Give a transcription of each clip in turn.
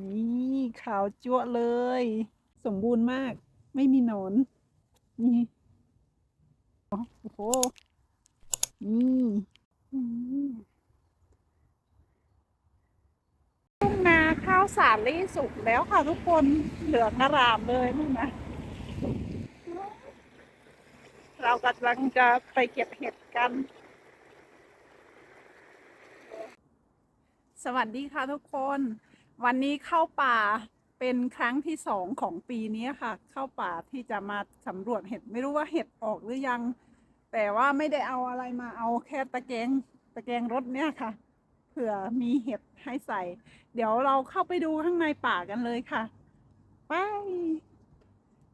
นี่ขาวจั๊วเลย สมบูรณ์มาก ไม่มีหนอน นี่โอ้โห นี่อืมทุ่งนาข้าวสาลี่สุกแล้วค่ะทุกคนเหลืองอารามเลยนู่นนะ เรากำลังจะไปเก็บเห็ดกัน สวัสดีค่ะทุกคน วันนี้เข้าป่าเป็นครั้งที่สองของปีนี้ค่ะ เข้าป่าที่จะมาสำรวจเห็ดไม่รู้ว่าเห็ดออกหรือยัง แต่ว่าไม่ได้เอาอะไรมาเอาแค่ตะแกรงตะแกรงรถเนี่ยค่ะ เผื่อมีเห็ดให้ใส่ เดี๋ยวเราเข้าไปดูข้างในป่ากันเลยค่ะไป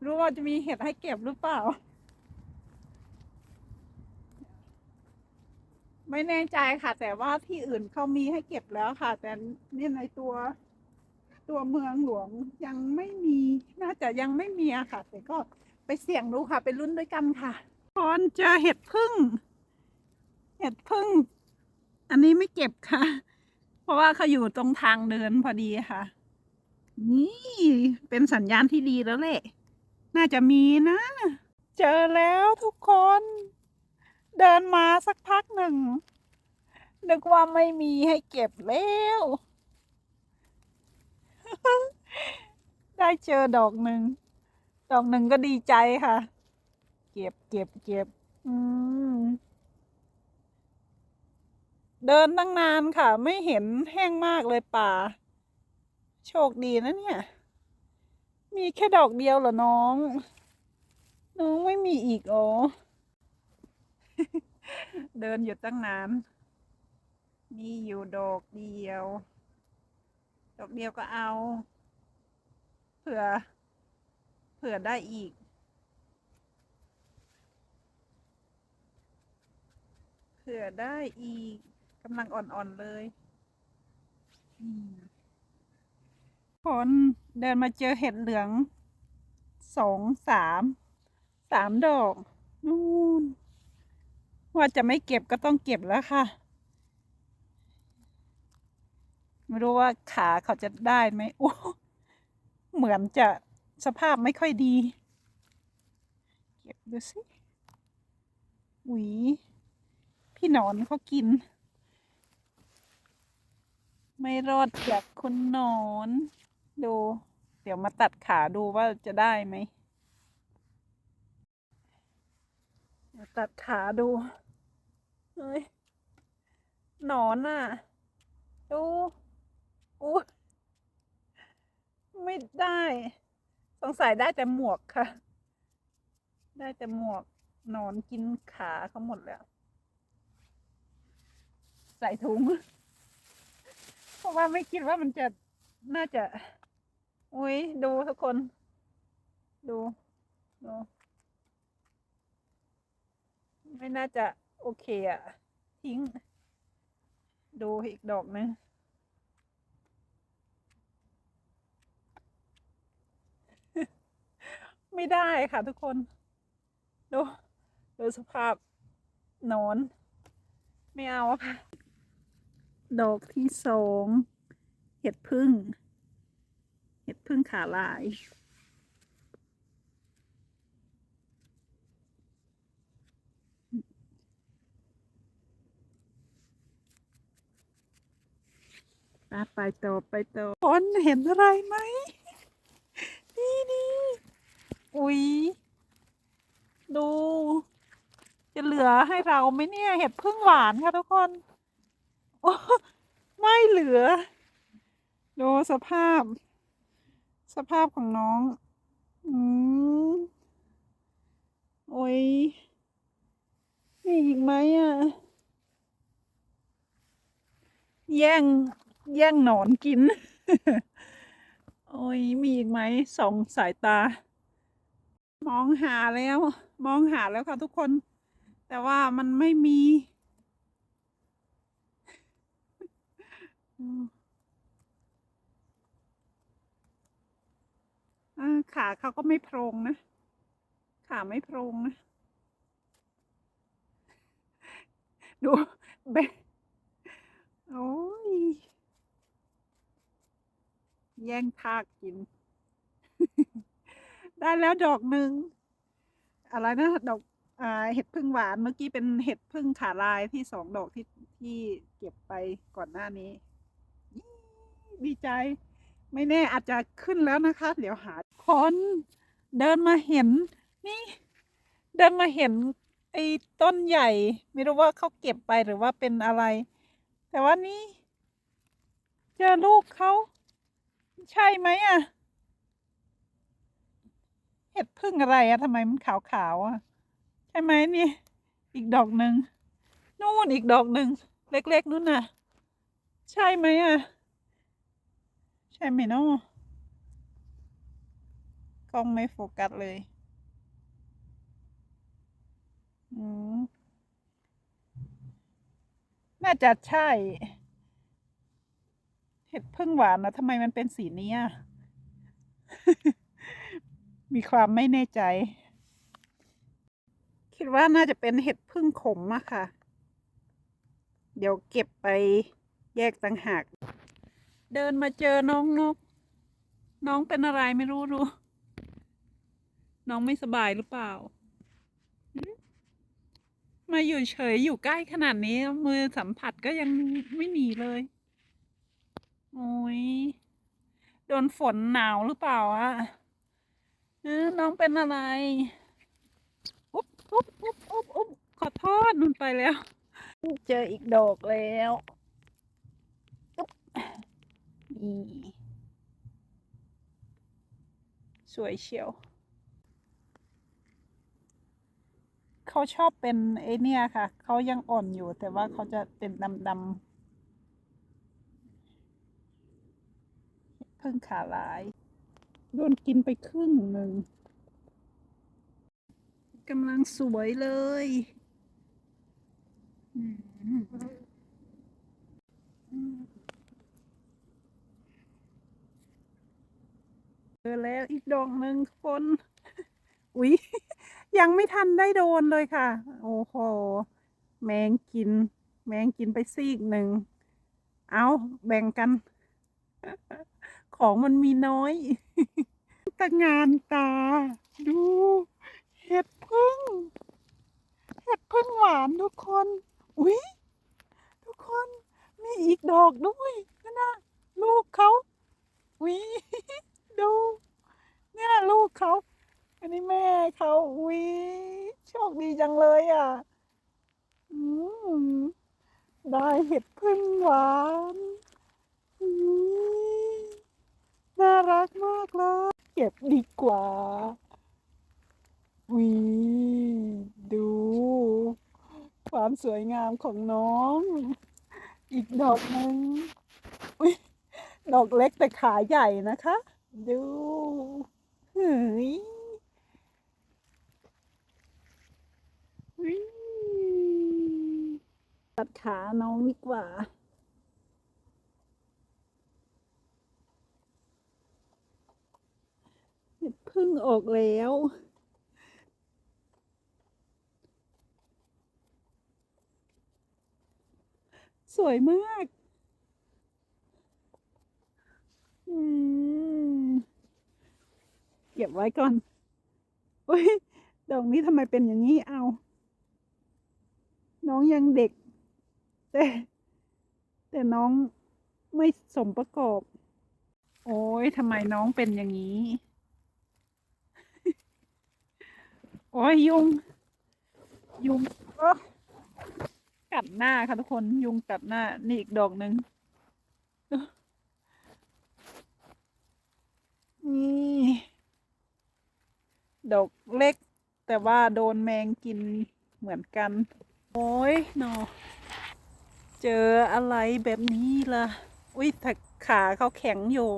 รู้ว่าจะมีเห็ดให้เก็บหรือเปล่า ไม่แน่ใจค่ะ แต่ว่าที่อื่นเขามีให้เก็บแล้วค่ะ แต่เนี่ยในตัว ตัวเมืองหลวงยังไม่มีน่าจะยังไม่มีอะค่ะ แต่ก็ไปเสี่ยงดูค่ะไปลุ้นด้วยกันค่ะพรเจอเห็ดพึ่ง เห็ดพึ่ง อันนี้ไม่เก็บค่ะ เพราะว่าเขาอยู่ตรงทางเดินพอดีค่ะ นี่เป็นสัญญาณที่ดีแล้วแหละ น่าจะมีนะ เจอแล้วทุกคน เดินมาสักพักหนึ่งนึกว่าไม่มีให้เก็บแล้ว ได้เจอดอกหนึ่ง ดอกหนึ่งก็ดีใจค่ะ เก็บเก็บเก็บอืมเดินตั้งนานค่ะ ไม่เห็นแห้งมากเลยป่า โชคดีนะเนี่ย มีแค่ดอกเดียวเหรอน้อง น้องไม่มีอีกอ๋อเดินอยู่ตั้งนาน มีอยู่ดอกเดียว ดอกเดียวก็เอา เผื่อ เผื่อได้อีก เผื่อได้อีกกำลังอ่อนๆเลยอืมคนเดินมาเจอเห็ดเหลืองสองสามสามดอกนู่นว่าจะไม่เก็บก็ต้องเก็บแล้วค่ะ ไม่รู้ว่าขาเขาจะได้ไหมโอ้เหมือนจะสภาพไม่ค่อยดี เก็บดูสิหวีพี่หนอนเขากิน ไม่รอดจากคุณหนอน ดู เดี๋ยวมาตัดขาดูว่าจะได้ไหมตัดขาดู เฮ้ย หนอนอะ ดู อู้ไม่ได้ สงสัยได้แต่หมวกค่ะ ได้แต่หมวกนอนกินขาเขาหมดแล้ว ใส่ถุง เพราะว่าไม่คิดว่ามันจะน่าจะ อุ้ยดูทุกคน ดูดูไม่น่าจะโอเคอะทิ้ง ดูอีกดอกหนึง ไม่ได้ค่ะทุกคน ดูดูสภาพนอน ไม่เอาค่ะ ดอกที่สองเห็ดพึ่ง เห็ดพึ่งขาลาย ไปไปต่อไปต่อคนเห็นอะไรไหม อุ๊ย ดู จะเหลือให้เราไหมเนี่ย เห็ดพึ่งหวานค่ะทุกคนโอ้ไม่เหลือ ดูสภาพ สภาพของน้อง อืมโอ้ยมีอีกไหมอะ แย่ง แย่งหนอนกิน โอ้ยมีอีกไหมสองสายตา มองหาแล้ว มองหาแล้วค่ะทุกคน แต่ว่ามันไม่มี ขาเขาก็ไม่โพรงนะ ขาไม่โพรงนะ ดูเบโอ้ย แย่งทากกิน ได้แล้วดอกหนึ่งอะไรนะดอกอ่าเห็ดพึ่งหวานเมื่อกี้เป็นเห็ดพึ่งขาลายที่สองดอกที่ที่เก็บไปก่อนหน้านี้ดีใจ ไม่แน่อาจจะขึ้นแล้วนะคะ เดี๋ยวหาคนเดินมาเห็น นี่ เดินมาเห็น ไอ้ต้นใหญ่ ไม่รู้ว่าเขาเก็บไปหรือว่าเป็นอะไร แต่ว่านี่ เจอลูกเขา ใช่ไหมอะ ห็ดพึ่งอะไรอะทำไมมันขาวๆอะใช่ไหมนี่ อีกดอกหนึ่งนู่นอีกดอกหนึ่งเล็กๆนู่นน่ะ ใช่ไหมอะใช่ไหมเนาะกล้องไม่โฟกัสเลยอืมน่าจะใช่ เห็ดพึ่งหวานนะทำไมมันเป็นสีนี้อะ มีความไม่แน่ใจ คิดว่าน่าจะเป็นเห็ดพึ่งขมอะค่ะ เดี๋ยวเก็บไปแยกต่างหาก เดินมาเจอน้องนก น้องเป็นอะไรไม่รู้รู้ น้องไม่สบายหรือเปล่า มาอยู่เฉยอยู่ใกล้ขนาดนี้ มือสัมผัสก็ยังไม่หนีเลย โอ้ยโดนฝนหนาวหรือเปล่าอะ น้องเป็นอะไรอุ๊บอุ๊บอุ๊บอุ๊บอุ๊บขอโทษนุ่นไปแล้ว เจออีกดอกแล้วอุ๊บนี่สวยเชียว เขาชอบเป็นไอเนี่ยค่ะ เขายังอ่อนอยู่แต่ว่าเขาจะเป็นดำๆเพิ่งขาลาย โดนกินไปครึ่งหนึ่งกำลังสวยเลยเจอแล้วอีกดอกหนึ่งคน อุ๊ย ยังไม่ทันได้โดนเลยค่ะ โอ้โห แมงกิน แมงกินไปซีกหนึ่ง เอาแบ่งกัน ของมันมีน้อย ตะงานตา ดู เห็ดพึ่ง เห็ดพึ่งหวานทุกคน อุ๊ยทุกคนมีอีกดอกด้วยนั่นะลูกเขาอุ๊ยดู เนี่ยลูกเขาอันนี้แม่เขาอุ๊ยโชคดีจังเลยอะ อืมได้เห็ดพึ่งหวานอุ๊ย น่ารักมากเลย เก็บดีกว่าวิดู ความสวยงามของน้อง อีกดอกหนึ่งดอกเล็กแต่ขาใหญ่นะคะ ดูเฮ้ยอุ๊ยตัดขาน้องดีกว่า เพึ่งออกแล้ว สวยมาก อืม เก็บไว้ก่อนโอ้ยดอกนี้ทำไมเป็นอย่างนี้เอา น้องยังเด็ก แต่ แต่น้องไม่สมประกอบ โอ้ยทำไมน้องเป็นอย่างนี้ โอ้ยยุง ยุงกัดหน้าค่ะทุกคน ยุงกัดหน้า นี่อีกดอกหนึ่งนี่ดอกเล็ก แต่ว่าโดนแมงกินเหมือนกัน โอ้ยหนอเจออะไรแบบนี้ล่ะ อุ้ยแต่ขาเขาแข็งอยู่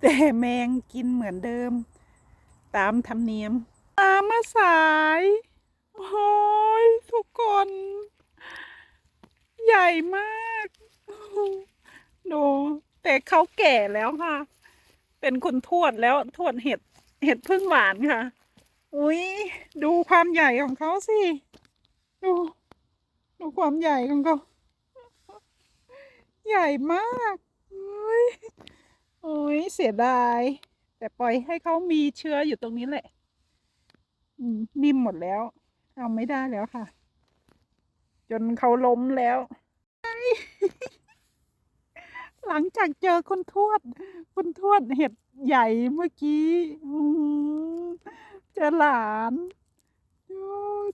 แต่แมงกินเหมือนเดิม ตามธรรมเนียม ตามมาสาย โอ้ยทุกคน ใหญ่มากดูแต่เขาแก่แล้วค่ะ เป็นคุณทวดแล้วทวดเห็ดเห็ดพึ่งหวานค่ะ อุ้ยดูความใหญ่ของเขาสิ ดู ดูความใหญ่ของเขา ใหญ่มากอุ้ยโอ้ยเสียดาย แต่ปล่อยให้เขามีเชื้ออยู่ตรงนี้แหละ นิ่มหมดแล้ว เอาไม่ได้แล้วค่ะ จนเขาล้มแล้ว หลังจากเจอคุณทวด คุณทวดเห็ดใหญ่เมื่อกี้เจอหลาน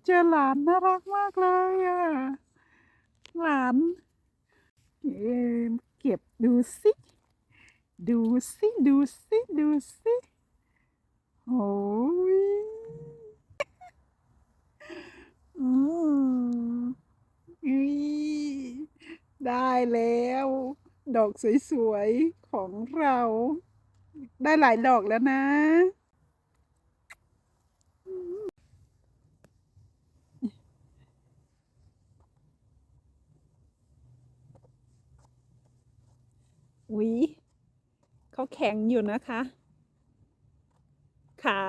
เจอหลานน่ารักมากเลยอะ หลานเเก็บดูสิดูสิดูสิดูสิโอ้ย ได้แล้ว ดอกสวยๆ ของเรา ได้หลายดอกแล้วนะอุ๊ยเขาแข็งอยู่นะคะ ขา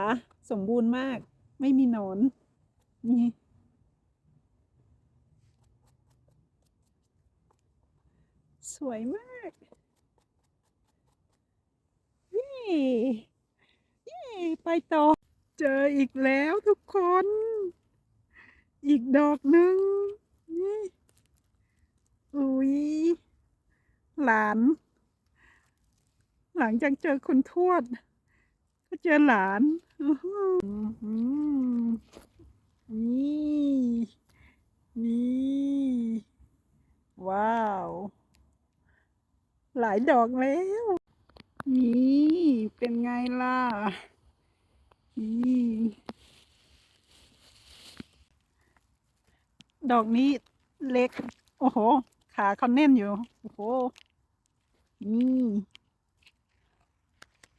สมบูรณ์มาก ไม่มีหนอนนี่ วยมากนี่นี่ไปต่อ เจออีกแล้วทุกคน อีกดอกหนึ่งนี่อุ๊ยหลาน หลังจากเจอคุณทวด ก็เจอหลานนี่ นี่ ว้าว หลายดอกแล้ว นี่เป็นไงล่ะ นี่ดอกนี้เล็ก โอ้โห ขาเขาแน่นอยู่ โอ้โห นี่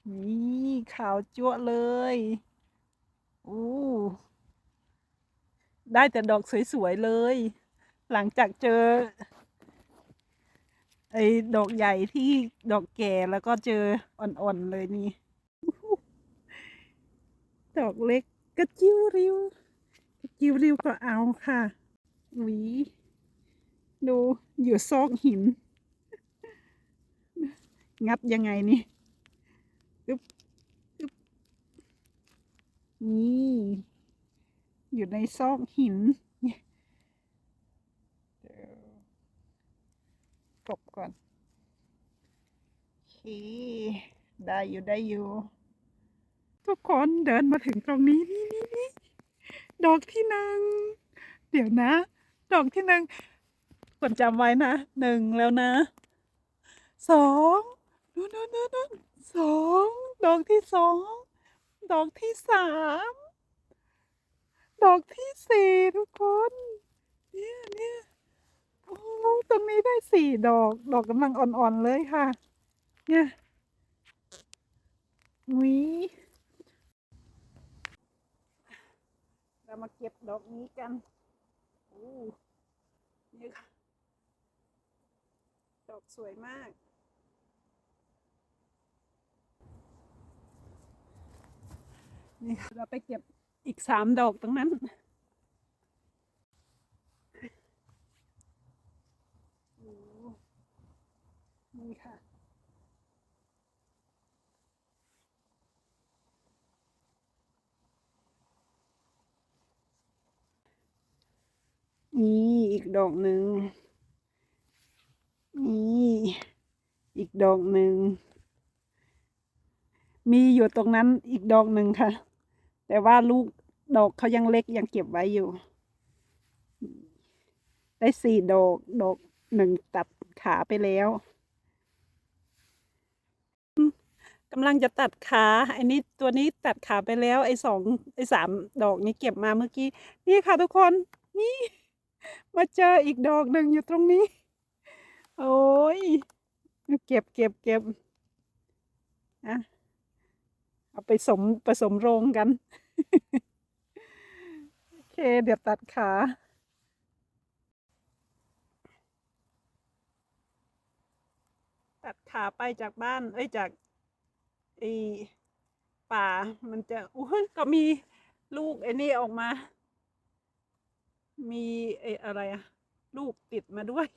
นี่ขาวจั๊วะเลยอู้ได้แต่ดอกสวย ๆ เลย หลังจากเจอ ไอ้ดอกใหญ่ที่ดอกแก่แล้วก็เจออ่อนๆเลยนี่ ดอกเล็กกระจิ้วริ้วกระจิ้วริ้วก็เอาค่ะหวีดูอยู่ซอกหิน งัดยังไงนี่อึ๊บอึ๊บนี่ อยู่ในซอกหินเนี่ยเดี๋ยวกบก่อน โอเคได้อยู่ได้อยู่ ทุกคนเดินมาถึงตรงนี้นี่นี่นี่ดอกที่หนึ่งเดี๋ยวนะ ดอกที่หนึ่งควรจำไว้นะหนึ่งแล้วนะสองนู่นนู่นนู่นนู่นสองดอกที่สองดอกที่สามดอกที่สี่ทุกคน เนี่ยเนี่ยโอ้ตรงนี้ได้สี่ดอก ดอกกำลังอ่อนๆเลยค่ะ เนี่ยวิเรามาเก็บดอกนี้กันโอ้นี่ค่ะ ดอกสวยมาก นี่ค่ะ เราไปเก็บอีกสามดอกตรงนั้นนี่ค่ะ นี่อีกดอกหนึ่งนี่อีกดอกหนึ่ง มีอยู่ตรงนั้นอีกดอกหนึ่งค่ะ แต่ว่าลูกดอกเขายังเล็กยังเก็บไว้อยู่ ได้สี่ดอกดอกหนึ่งตัดขาไปแล้วกำลังจะตัดขาไอ้นี้ตัวนี้ตัดขาไปแล้ว ไอ้สองไอ้สามดอกนี้เก็บมาเมื่อกี้ นี่ค่ะทุกคนนี่ มาเจออีกดอกหนึ่งอยู่ตรงนี้ โอ้ย เก็บเก็บเก็บอะเอาไปสมผสมโรงกัน โอเค เดี๋ยวตัดขาตัดขาไปจากบ้าน เอ้ยจากไอป่ามันจะอุ้ก็มีลูกไอ้นี่ออกมา มีเออะไรอะลูกติดมาด้วย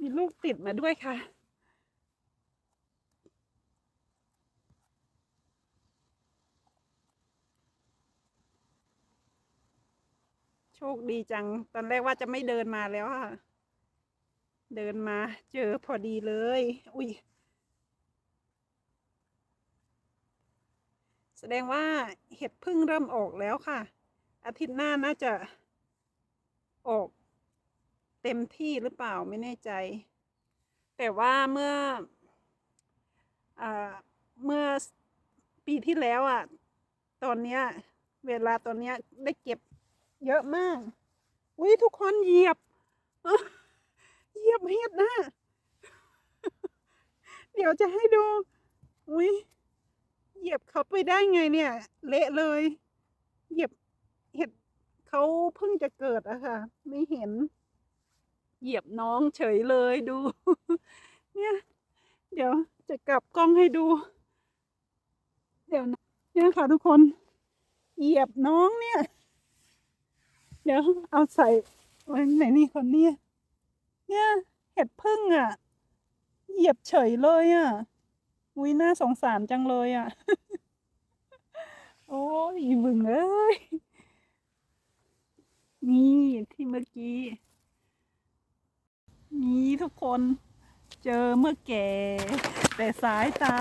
มีลูกติดมาด้วยค่ะ โชคดีจัง ตอนแรกว่าจะไม่เดินมาแล้วค่ะ เดินมาเจอพอดีเลย อุ้ยแสดงว่าเห็ดพึ่งเริ่มออกแล้วค่ะ อาทิตย์หน้าน่าจะ ออกเต็มที่หรือเปล่าไม่แน่ใจ แต่ว่าเมื่ออเมื่อปีที่แล้วอะ ตอนเนี้ย เวลาตอนเนี้ยได้เก็บเยอะมาก อุ้ยทุกคนเหยียบเหยียบเห็ดนะเดี๋ยวจะให้ดู อุ้ยเหยียบเขาไปได้ไงเนี่ย เละเลย เหยียบ เขาเพิ่งจะเกิดอะค่ะ ไม่เห็น เหยียบน้องเฉยเลยดู เนี่ย เดี๋ยวจะกลับกล้องให้ดู เดี๋ยวนะเนี่ยค่ะทุกคน เหยียบน้องเนี่ย เดี๋ยวเอาใส่ไว้ไหนนี่คนเนี่ยเนี่ย เห็ดพึ่งอะเหยียบเฉยเลยอะอุ้ยน่าสงสารจังเลยอะโอ้ยบึงเอ้ย นี่ที่เมื่อกี้ นี่ทุกคนเจอเมื่อแก่ แต่สายตา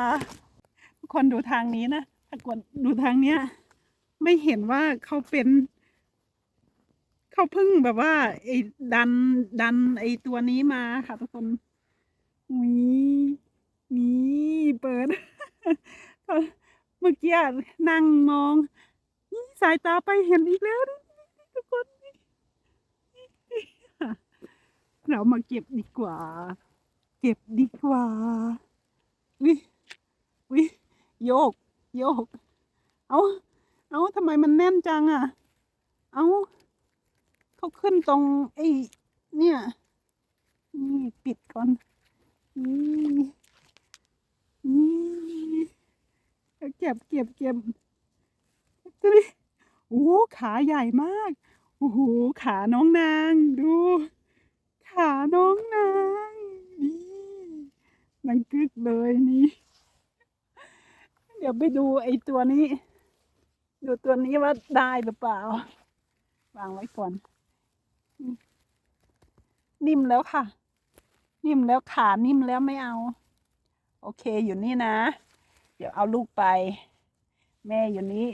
ทุกคนดูทางนี้นะถ้ากดดูทางเนี้ย ไม่เห็นว่าเขาเป็น เขาเพึ่งแบบว่าไอ้ดันดันไอ้ตัวนี้มาค่ะ ทุกคนอุ้ยนี่เปิดเมื่อกี้นั่งมองนี่สายตาไปเห็นอีกแล้วทุกคนนี่ เรามาเก็บดีกว่า เก็บดีกว่า วิวิโยก โยก เอาเอาทำไมมันแน่นจังอะ เอาเขาขึ้นตรงไอ้เนี่ย นี่ปิดก่อนนี่นี่เก็บเก็บเก็บดูดิโอ้ขาใหญ่มาก โอ้โห ขาน้องนาง ดู ขาน้องนางนี่นังกึกเลยนี่ เดี๋ยวไปดูไอ้ตัวนี้ ดูตัวนี้ว่าได้หรือเปล่า วางไว้ก่อน นิ่มแล้วค่ะ นิ่มแล้วขานิ่มแล้วไม่เอา โอเคอยู่นี่นะ เดี๋ยวเอาลูกไป แม่อยู่นี้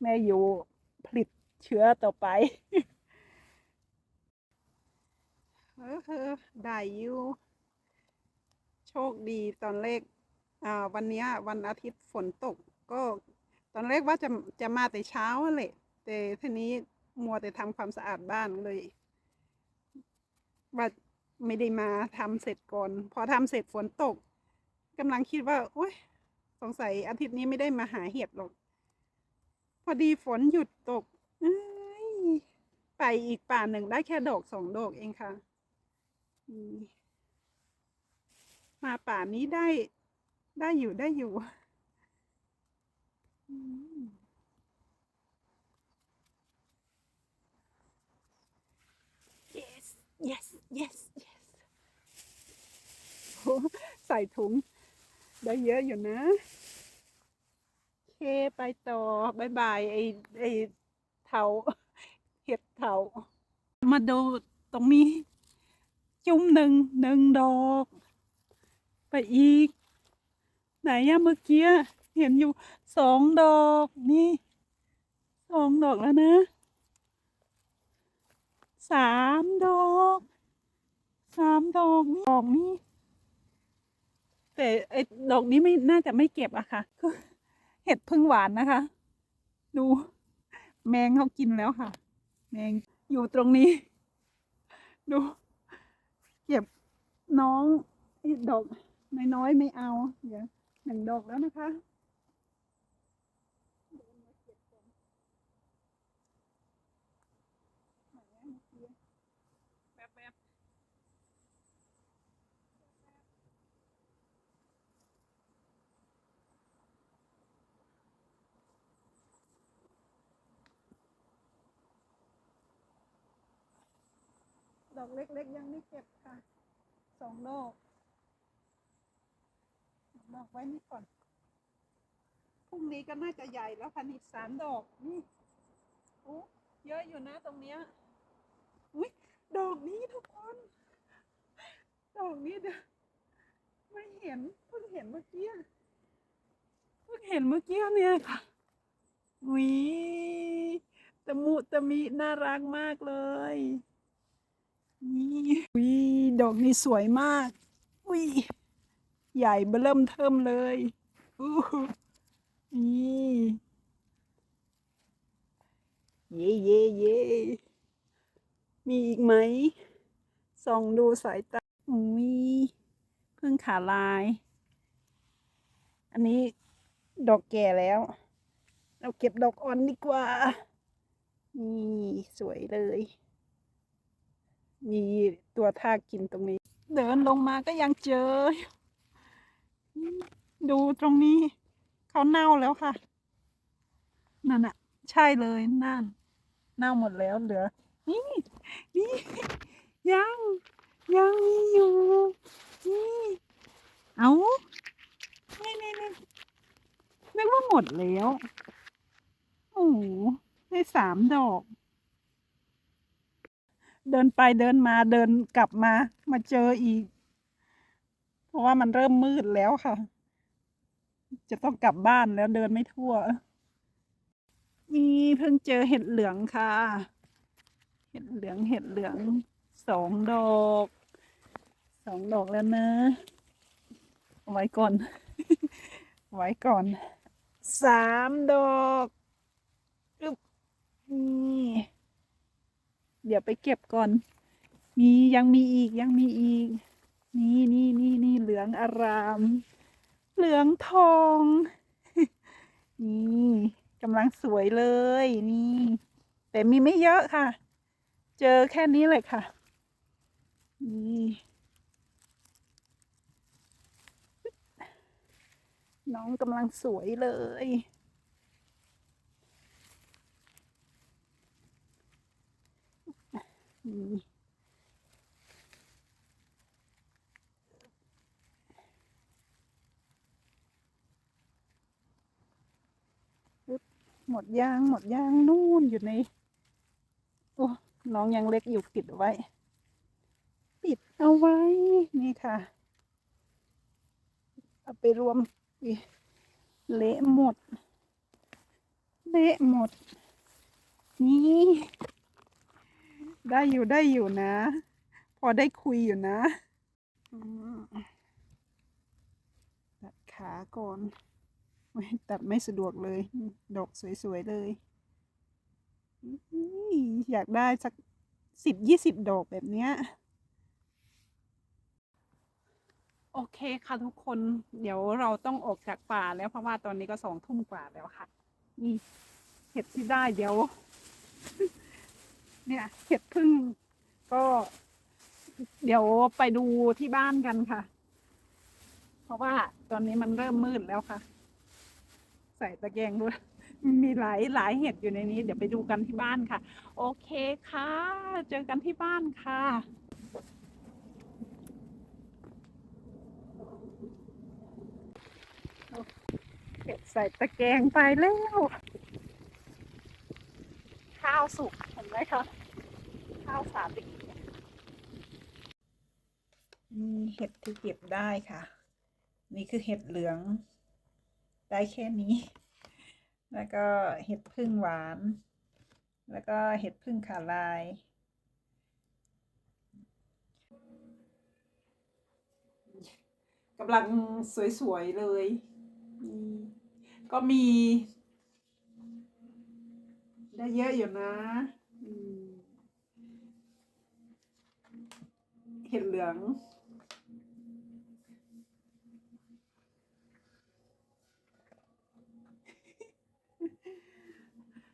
แม่อยู่ผลิตเชื้อต่อไป เออเออได้อยู่โชคดีตอนแรกอ่าวันนี้วันอาทิตย์ฝนตก ก็ตอนแรกว่าจะจะมาแต่เช้าแหละแต่ทีนี้มัวแต่ทำความสะอาดบ้านเลยว่าไม่ได้มาทำเสร็จก่อน พอทำเสร็จฝนตกกำลังคิดว่าโอ๊ยสงสัยอาทิตย์นี้ไม่ได้มาหาเห็ดหรอก พอดีฝนหยุดตกไปอีกป่าหนึ่งได้แค่ดอกสองดอกเองค่ะ มมาป่านี้ได้ ได้อยู่ได้อยู่อืม yes yes yes yes โอ้ใส่ถุง ได้เยอะอยู่นะโอเคไปต่อบายบายไอไอเถาเห็ดเถามาดูตรงนี้ จุ่มหนึ่งหนึ่งดอก ไปอีก ไหนอะเมื่อกี้เห็นอยู่สองดอกนี่สองดอกแล้วนะสามดอกสามดอกนี่ดอกนี้แต่ไอ้ดอกนี้ไม่น่าจะไม่เก็บอะค่ะคือเห็ดพึ่งหวานนะคะ ดู แมงเขากินแล้วค่ะ แมงอยู่ตรงนี้ ดู เก็บน้องไอ้ดอกน้อยๆไม่เอา เดี๋ยวหนึ่งดอกแล้วนะคะ ดอกเล็กๆยังไม่เก็บค่ะสองดอกดอกไว้นี่ก่อนพรุ่งนี้ก็น่าจะใหญ่แล้วค่ะนี่สามดอกนี่โอ้เยอะอยู่นะตรงเนี้ยดอกนี้ทุกคน ดอกนี้เด้อไม่เห็นเพิ่งเห็นเมื่อกี้เพิ่งเห็นเมื่อกี้เนี่ยค่ะวิตะมุตะมิน่ารักมากเลย นี่วิดอกนี้สวยมากวิใหญ่เบิ่มเทิมเลยอู้นี่เย่เย่เย่มีอีกไหมส่องดูสายตาอุ้ยเพิ่งขาลาย อันนี้ดอกแก่แล้ว เราเก็บดอกอ่อนดีกว่า นี่ สวยเลย มีตัวทากินตรงนี้ เดินลงมาก็ยังเจอ ดูตรงนี้ เขาเน่าแล้วค่ะ นั่นอะใช่เลยนั่น เน่าหมดแล้วเหลือ นี่นี่ยังยังมีอยู่นี่เอานี่นี่นี่นึกว่าหมดแล้ว โอ้โหได้สามดอก เดินไปเดินมาเดินกลับมา มาเจออีก เพราะว่ามันเริ่มมืดแล้วค่ะ จะต้องกลับบ้านแล้วเดินไม่ทั่ว นี่เพิ่งเจอเห็ดเหลืองค่ะ เห็ดเหลืองเห็ดเหลืองสองดอกสองดอกแล้วนะไว้ก่อน ไว้ก่อนสามดอกอึ๊บนี่ เดี๋ยวไปเก็บก่อน มียังมีอีกยังมีอีก นี่นี่นี่นี่เหลืองอาราม เหลืองทอง นี่กำลังสวยเลยนี่ แต่มีไม่เยอะค่ะ เจอแค่นี้เลยค่ะ นี่น้องกำลังสวยเลย นี่ปึ๊บ หมดยางหมดยางนู่นอยู่ใน โอ้น้องยังเล็กอยู่ปิดเอาไว้ ปิดเอาไว้นี่ค่ะ เอาไปรวมเละหมด เละหมด นี่ ได้อยู่ได้อยู่นะ พอได้คุยอยู่นะอืมตัดขาก่อนโอ้ยตัดไม่สะดวกเลย ดอกสวยๆเลยอุ๊ยอยากได้สักสิบยี่สิบดอกแบบเนี้ย โอเคค่ะทุกคน เดี๋ยวเราต้องออกจากป่าแล้วเพราะว่าตอนนี้ก็สองทุ่มกว่าแล้วค่ะ นี่เห็ดที่ได้เดี๋ยว เนี่ย เห็ดพึ่งก็ เดี๋ยวไปดูที่บ้านกันค่ะ เพราะว่าตอนนี้มันเริ่มมืดแล้วค่ะ ใส่ตะแกรงด้วยมีหลายหลายเห็ดอยู่ในนี้ เดี๋ยวไปดูกันที่บ้านค่ะ โอเคค่ะ เจอกันที่บ้านค่ะเก็บใส่ตะแกรงไปแล้ว ข้าวสุกเห็นไหมคะ ข้าวสาลิกนี่เห็ดที่เก็บได้ค่ะ นี่คือเห็ดเหลือง ได้แค่นี้ แล้วก็เห็ดพึ่งหวาน แล้วก็เห็ดพึ่งขาลายกำลังสวย ๆ เลย ก็มี ได้เยอะอยู่นะอืม เห็ดเหลือง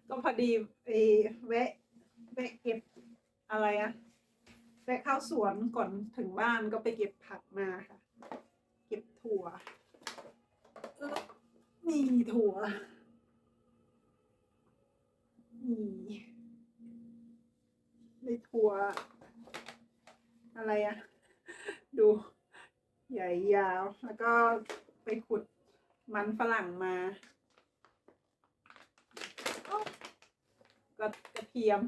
ก็พอดีไอ้แวะแวะเก็บอะไรอะแวะเข้าสวนก่อนถึงบ้านก็ไปเก็บผักมาค่ะ เก็บถั่วเอ้อนี่ถั่วนี่ในถั่ว อะไรอะดูใหญ่ยาว แล้วก็ไปขุดมันฝรั่งมา ก็กระเทียม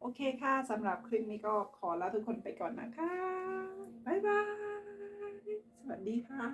โอเคค่ะสำหรับคลิปนี้ก็ขอลาทุกคนไปก่อนนะคะ บ๊ายบาย สวัสดีค่ะ